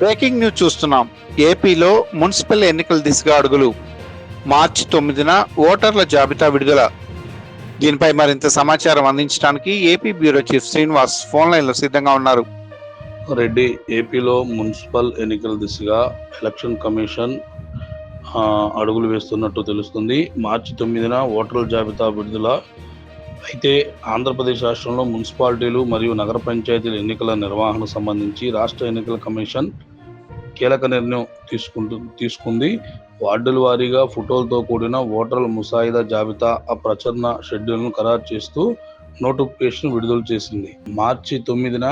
Breaking news చూస్తున్నాం. ఏపీలో municipal ఎన్నికల దిశగా అడుగులు. మార్చి తొమ్మిదిన ఓటర్ల జాబితా విడుదల. దీనిపై మరింత సమాచారం అందించడానికి AP bureau chief Srinivas phone లైన్లో సిద్ధంగా ఉన్నారు. రెడ్డి ఏపీలో మున్సిపల్ ఎన్నికల దిశగా ఎలక్షన్ కమిషన్ అడుగులు వేస్తున్నట్టు తెలుస్తుంది. మార్చి తొమ్మిదిన ఓటర్ల జాబితా విడుదల. అయితే ఆంధ్రప్రదేశ్ రాష్ట్రంలో మున్సిపాలిటీలు మరియు నగర పంచాయతీల ఎన్నికల నిర్వహణకు సంబంధించి రాష్ట్ర ఎన్నికల కమిషన్ కీలక నిర్ణయం తీసుకుంటు తీసుకుంది. వార్డుల వారీగా ఫోటోలతో కూడిన ఓటర్ల ముసాయిదా జాబితా ఆ ప్రచురణ షెడ్యూల్ను ఖరారు చేస్తూ నోటిఫికేషన్ విడుదల చేసింది. మార్చి తొమ్మిదిన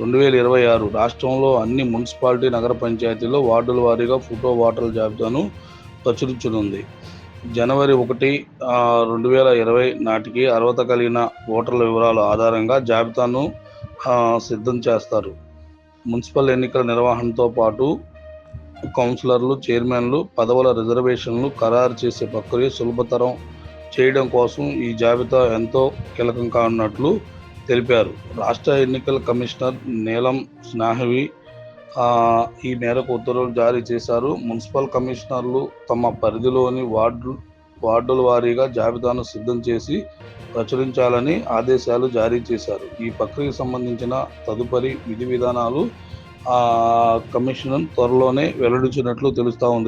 రెండు వేల ఇరవై ఆరు రాష్ట్రంలో అన్ని మున్సిపాలిటీ నగర పంచాయతీల్లో వార్డుల వారీగా ఫోటో ఓటర్ల జాబితాను ప్రచురించనుంది. జనవరి ఒకటి రెండు వేల ఇరవై నాటికి అర్హత కలిగిన ఓటర్ల వివరాల ఆధారంగా జాబితాను సిద్ధం చేస్తారు. మున్సిపల్ ఎన్నికల నిర్వహణతో పాటు కౌన్సిలర్లు చైర్మన్లు పదవుల రిజర్వేషన్లు ఖరారు చేసే ప్రక్రియ సులభతరం చేయడం కోసం ఈ జాబితా ఎంతో కీలకం కానున్నట్లు తెలిపారు. రాష్ట్ర ఎన్నికల కమిషనర్ నీలం స్నాహవి ఈ మేరకు ఉత్తర్వులు జారీ చేశారు. మున్సిపల్ కమిషనర్లు తమ పరిధిలోని వార్డు వార్డుల వారీగా జాబితాను సిద్ధం చేసి ప్రచురించాలని ఆదేశాలు జారీ చేశారు. ఈ ప్రక్రియకు సంబంధించిన తదుపరి విధి విధానాలు ఆ కమిషన్ త్వరలోనే వెల్లడించినట్లు తెలుస్తూ ఉంది.